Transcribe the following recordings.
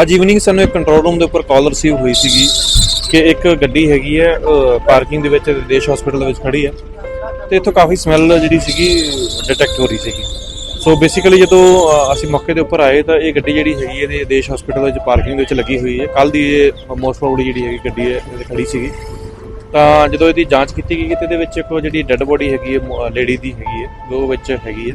ਅੱਜ ਈਵਨਿੰਗ ਸਾਨੂੰ ਇੱਕ ਕੰਟਰੋਲ ਰੂਮ ਦੇ ਉੱਪਰ ਕਾਲ ਰਿਸੀਵ ਹੋਈ ਸੀਗੀ ਕਿ ਇੱਕ ਗੱਡੀ ਹੈਗੀ ਹੈ ਪਾਰਕਿੰਗ ਦੇ ਵਿੱਚ ਦੇਸ਼ ਹਸਪੀਟਲ ਦੇ ਵਿੱਚ ਖੜੀ ਹੈ ਤੇ ਇੱਥੋਂ ਕਾਫੀ ਸਮੈਲ ਜਿਹੜੀ ਸੀਗੀ ਡਿਟੈਕਟ ਹੋ ਰਹੀ ਸੀਗੀ। ਸੋ ਬੇਸਿਕਲੀ ਜਦੋਂ ਅਸੀਂ ਮੌਕੇ ਦੇ ਉੱਪਰ ਆਏ ਤਾਂ ਇਹ ਗੱਡੀ ਜਿਹੜੀ ਹੈਗੀ ਇਹਦੇ ਦੇਸ਼ ਹਸਪੀਟਲ ਵਿੱਚ ਪਾਰਕਿੰਗ ਦੇ ਵਿੱਚ ਲੱਗੀ ਹੋਈ ਹੈ। ਕੱਲ ਦੀ ਇਹ ਮੋਸਟ ਪ੍ਰੋਬਬਲੀ ਜਿਹੜੀ ਹੈਗੀ ਗੱਡੀ ਹੈ, ਇਹਦੇ ਖੜੀ ਸੀਗੀ। ਤਾਂ ਜਦੋਂ ਇਹਦੀ ਜਾਂਚ ਕੀਤੀ ਗਈ ਤੇ ਇਹਦੇ ਵਿੱਚ ਇੱਕ ਜਿਹੜੀ ਡੈੱਡ ਬੋਡੀ ਹੈਗੀ ਹੈ ਲੇਡੀ ਦੀ ਹੈਗੀ ਹੈ ਜੋ ਵਿੱਚ ਹੈਗੀ ਹੈ।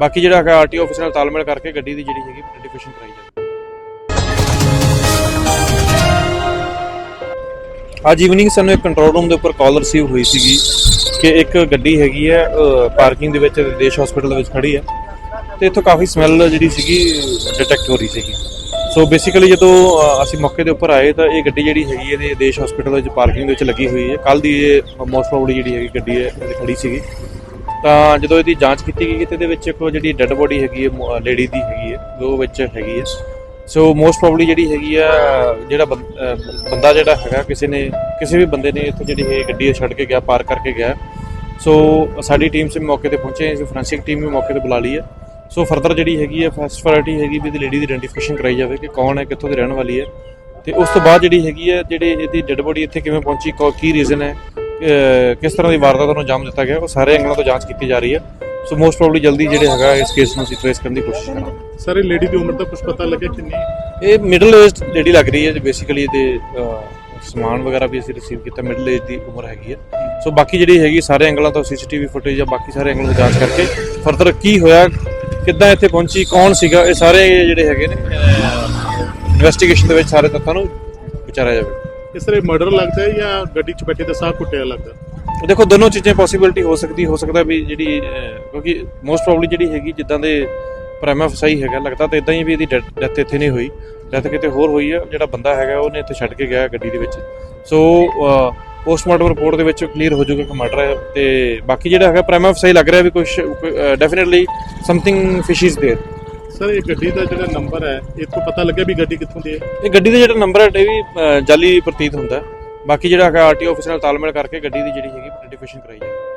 ਬਾਕੀ ਜਿਹੜਾ ਹੈਗਾ ਆਰਟੀਓ ਆਫਿਸ ਨਾਲ ਤਾਲਮੇਲ ਕਰਕੇ ਗੱਡੀ ਦੀ ਜਿਹੜੀ ਹੈਗੀ ਆਈਡੈਂਟੀਫਿਕੇਸ਼ਨ ਕਰਾਈ ਜਾਵੇ। ਅੱਜ ਈਵਨਿੰਗ ਸਾਨੂੰ ਇੱਕ ਕੰਟਰੋਲ ਰੂਮ ਦੇ ਉੱਪਰ ਕਾਲ ਰਿਸੀਵ ਹੋਈ ਸੀਗੀ ਕਿ ਇੱਕ ਗੱਡੀ ਹੈਗੀ ਹੈ ਪਾਰਕਿੰਗ ਦੇ ਵਿੱਚ ਦੇਸ਼ ਹਸਪੀਟਲ ਦੇ ਵਿੱਚ ਖੜੀ ਹੈ ਤੇ ਇੱਥੋਂ ਕਾਫੀ ਸਮੈਲ ਜਿਹੜੀ ਸੀਗੀ ਡਿਟੈਕਟ ਹੋ ਰਹੀ ਸੀਗੀ। ਸੋ ਬੇਸਿਕਲੀ ਜਦੋਂ ਅਸੀਂ ਮੌਕੇ ਦੇ ਉੱਪਰ ਆਏ ਤਾਂ ਇਹ ਗੱਡੀ ਜਿਹੜੀ ਹੈਗੀ ਇਹਦੇ ਦੇਸ਼ ਹਸਪੀਟਲ ਵਿੱਚ ਪਾਰਕਿੰਗ ਦੇ ਵਿੱਚ ਲੱਗੀ ਹੋਈ ਹੈ। ਕੱਲ ਦੀ ਇਹ ਮੋਸਟ ਪ੍ਰੋਬਬਲੀ ਜਿਹੜੀ ਹੈਗੀ ਗੱਡੀ ਹੈ ਇਹ ਖੜੀ ਸੀਗੀ। ਤਾਂ ਜਦੋਂ ਇਹਦੀ ਜਾਂਚ ਕੀਤੀ ਗਈ ਤੇ ਇਹਦੇ ਵਿੱਚ ਇੱਕ ਜਿਹੜੀ ਡੈੱਡ ਬੋਡੀ ਹੈਗੀ ਹੈ ਲੇਡੀ ਦੀ ਹੈਗੀ ਹੈ ਉਹ ਵਿੱਚ ਹੈਗੀ ਹੈ। ਸੋ ਮੋਸਟ ਪ੍ਰੋਬਬਲੀ ਜਿਹੜੀ ਹੈਗੀ ਆ, ਜਿਹੜਾ ਬੰ- ਬੰਦਾ ਜਿਹੜਾ ਹੈਗਾ, ਕਿਸੇ ਨੇ, ਕਿਸੇ ਵੀ ਬੰਦੇ ਨੇ ਇੱਥੇ ਜਿਹੜੀ ਇਹ ਗੱਡੀ ਛੱਡ ਕੇ ਗਿਆ ਪਾਰ ਕਰਕੇ ਗਿਆ। ਸੋ ਸਾਡੀ ਟੀਮ ਸੇ ਮੌਕੇ ਤੇ ਪਹੁੰਚੇ ਅਸੀਂ ਫੋਰੈਂਸਿਕ ਟੀਮ ਵੀ ਮੌਕੇ ਤੇ ਬੁਲਾ ਲਈ ਹੈ। ਸੋ ਫਰਦਰ ਜਿਹੜੀ ਹੈਗੀ ਹੈ ਫਸਟ ਪ੍ਰਾਇੋਰਟੀ ਹੈਗੀ ਵੀ ਇਹਦੀ ਲੇਡੀ ਦੀ ਆਇਡੈਂਟੀਫਿਕੇਸ਼ਨ ਕਰਾਈ ਜਾਵੇ ਕਿ ਕੌਣ ਹੈ, ਕਿੱਥੋਂ ਦੀ ਰਹਿਣ ਵਾਲੀ ਹੈ। ਤੇ ਉਸ ਤੋਂ ਬਾਅਦ ਜਿਹੜੀ ਹੈਗੀ ਹੈ, ਜਿਹੜੇ ਇਹਦੀ ਡੈੱਡ ਬੋਡੀ ਇੱਥੇ ਕਿਵੇਂ ਪਹੁੰਚੀ, ਕੋ- ਕੀ ਰੀਜ਼ਨ ਹੈ ਕਿਸ ਤਰ੍ਹਾਂ ਦੀ ਵਾਰਦਾਤ ਨੂੰ ਅੰਜਾਮ ਦਿੱਤਾ ਗਿਆ ਉਹ ਸਾਰੇ ਐਂਗਲਾਂ ਤੋਂ ਜਾਂਚ ਕੀਤੀ ਜਾ ਰਹੀ ਹੈ। ਸੋ ਮੋਸਟ ਪ੍ਰੋਬਬਲੀ ਜਲਦੀ ਜਿਹੜੇ ਹੈਗਾ ਇਸ ਕੇਸ ਨੂੰ ਅਸੀਂ ਟ੍ਰੇਸ ਕਰਨ ਦੀ ਕੋਸ਼ਿਸ਼ ਕਰਾਂਗੇ। ਸਾਰੇ ਲੇਡੀ ਦੀ ਉਮਰ ਦਾ ਕੁਝ ਪਤਾ ਲੱਗਿਆ ਕਿੰਨੀ? ਇਹ ਮਿਡਲ ਏਜਡ ਲੇਡੀ ਲੱਗ ਰਹੀ ਹੈ ਜੀ ਬੇਸਿਕਲੀ ਇਹਦੇ ਸਮਾਨ ਵਗੈਰਾ ਵੀ ਅਸੀਂ ਰਿਸੀਵ ਕੀਤਾ ਮਿਡਲ ਏਜ ਦੀ ਉਮਰ ਹੈਗੀ ਹੈ। ਸੋ ਬਾਕੀ ਜਿਹੜੀ ਹੈਗੀ ਸਾਰੇ ਐਂਗਲਾਂ ਤੋਂ ਸੀਸੀਟੀਵੀ ਫੁਟੇਜ ਜਾਂ ਬਾਕੀ ਸਾਰੇ ਐਂਗਲਾਂ ਤੋਂ ਜਾਂਚ ਕਰਕੇ ਫਰਦਰ ਕੀ ਹੋਇਆ ਕਿੱਦਾਂ ਇੱਥੇ ਪਹੁੰਚੀ ਕੌਣ ਸੀਗਾ ਇਹ ਸਾਰੇ ਜਿਹੜੇ ਹੈਗੇ ਨੇ ਇਨਵੈਸਟੀਗੇਸ਼ਨ ਦੇ ਵਿੱਚ ਸਾਰੇ ਤੱਥਾਂ ਨੂੰ ਵਿਚਾਰਿਆ ਜਾਵੇ। ਇਸ ਤਰ੍ਹਾਂ ਮਰਡਰ ਲੱਗਦਾ ਹੈ ਜਾਂ ਗੱਡੀ 'ਚ ਬੈਠੇ ਦਾ ਸਾਹ ਘੁੱਟਿਆ ਲੱਗਦਾ ਦੇਖੋ ਦੋਨੋਂ ਚੀਜ਼ਾਂ ਪੋਸੀਬਿਲਿਟੀ ਹੋ ਸਕਦੀ ਹੋ ਸਕਦਾ ਵੀ ਜਿਹੜੀ ਅਹ, ਕਿਉਂਕਿ ਮੋਸਟ ਪ੍ਰੋਬਬਲੀ ਜਿਹੜੀ ਹੈਗੀ ਜਿੱਦਾਂ ਦੇ ਪ੍ਰਾਈਮਾ ਫਸਾਈ ਹੈਗਾ ਲੱਗਦਾ ਤਾਂ ਇਦਾਂ ਹੀ ਵੀ ਇਹਦੀ ਡੈਥ ਇੱਥੇ ਨਹੀਂ ਹੋਈ ਡੈਥ ਕਿਤੇ ਹੋਰ ਹੋਈ ਹੈ ਜਿਹੜਾ ਬੰਦਾ ਹੈਗਾ ਉਹਨੇ ਇੱਥੇ ਛੱਡ ਕੇ ਗਿਆ ਗੱਡੀ ਦੇ ਵਿੱਚ ਸੋ ਪੋਸਟਮਾਰਟਮ ਰਿਪੋਰਟ ਦੇ ਵਿੱਚ ਕਲੀਅਰ ਹੋ ਜਾਊਗਾ ਕਿ ਮਰਡਰ ਹੈ ਤੇ ਬਾਕੀ ਜਿਹੜਾ ਹੈਗਾ ਪ੍ਰਾਈਮਾ ਫਸਾਈ ਲੱਗ ਰਿਹਾ ਵੀ ਕੁਝ definitely something fish is there sir ਇਹ ਗੱਡੀ ਦਾ ਜਿਹੜਾ ਨੰਬਰ ਹੈ ਇਹ ਤੋਂ ਪਤਾ ਲੱਗਿਆ ਵੀ ਗੱਡੀ ਕਿੱਥੋਂ ਦੀ ਹੈ ਇਹ ਗੱਡੀ ਦਾ ਜਿਹੜਾ ਨੰਬਰ ਹੈ ਇਹ ਵੀ ਅਹ, ਜਾਲੀ ਪ੍ਰਤੀਤ ਹੁੰਦਾ ਹੈ। ਬਾਕੀ ਜਿਹੜਾ ਹੈਗਾ ਆਰਟੀਓ ਆਫਿਸ ਨਾਲ ਤਾਲਮੇਲ ਕਰਕੇ ਗੱਡੀ ਦੀ ਜਿਹੜੀ ਹੈਗੀ ਆਈਡੈਂਟੀਫਿਕੇਸ਼ਨ ਕਰਾਈ ਜਾਵੇ